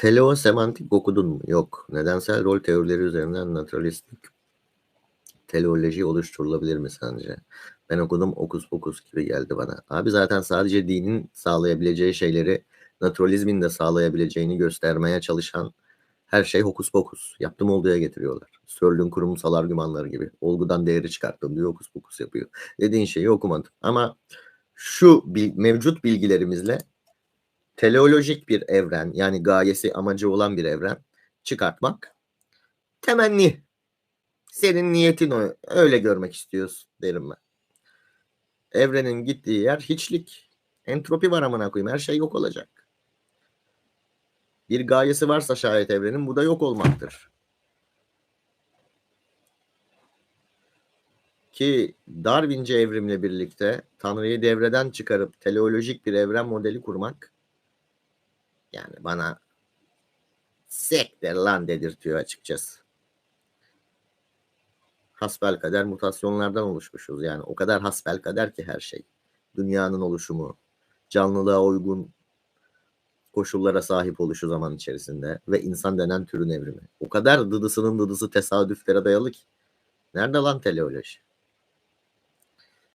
Teleosemantik okudun mu? Yok. Nedensel rol teorileri üzerinden naturalistik teleoloji oluşturulabilir mi sence? Ben okudum okus pokus gibi geldi bana. Abi zaten sadece dinin sağlayabileceği şeyleri naturalizmin de sağlayabileceğini göstermeye çalışan her şey hokus pokus. Yaptım olduğuya getiriyorlar. Searle'ün kurumsal argümanları gibi. Olgudan değeri çıkarttım diyor hokus pokus yapıyor. Dediğin şeyi okumadım. Ama şu bil- mevcut bilgilerimizle teleolojik bir evren yani gayesi amacı olan bir evren çıkartmak temenni. Senin niyetin o. Öyle görmek istiyorsun derim ben. Evrenin gittiği yer hiçlik. Entropi var amına koyayım. Her şey yok olacak. Bir gayesi varsa şayet evrenin bu da yok olmaktır. Ki Darwinci evrimle birlikte Tanrı'yı devreden çıkarıp teleolojik bir evren modeli kurmak yani bana sektir lan dedirtiyor açıkçası. Hasbel kader mutasyonlardan oluşmuşuz. Yani o kadar hasbel kader ki her şey. Dünyanın oluşumu, canlılığa uygun koşullara sahip oluşu zaman içerisinde ve insan denen türün evrimi. O kadar dıdısının dıdısı tesadüflere dayalı ki. Nerede lan teleoloji?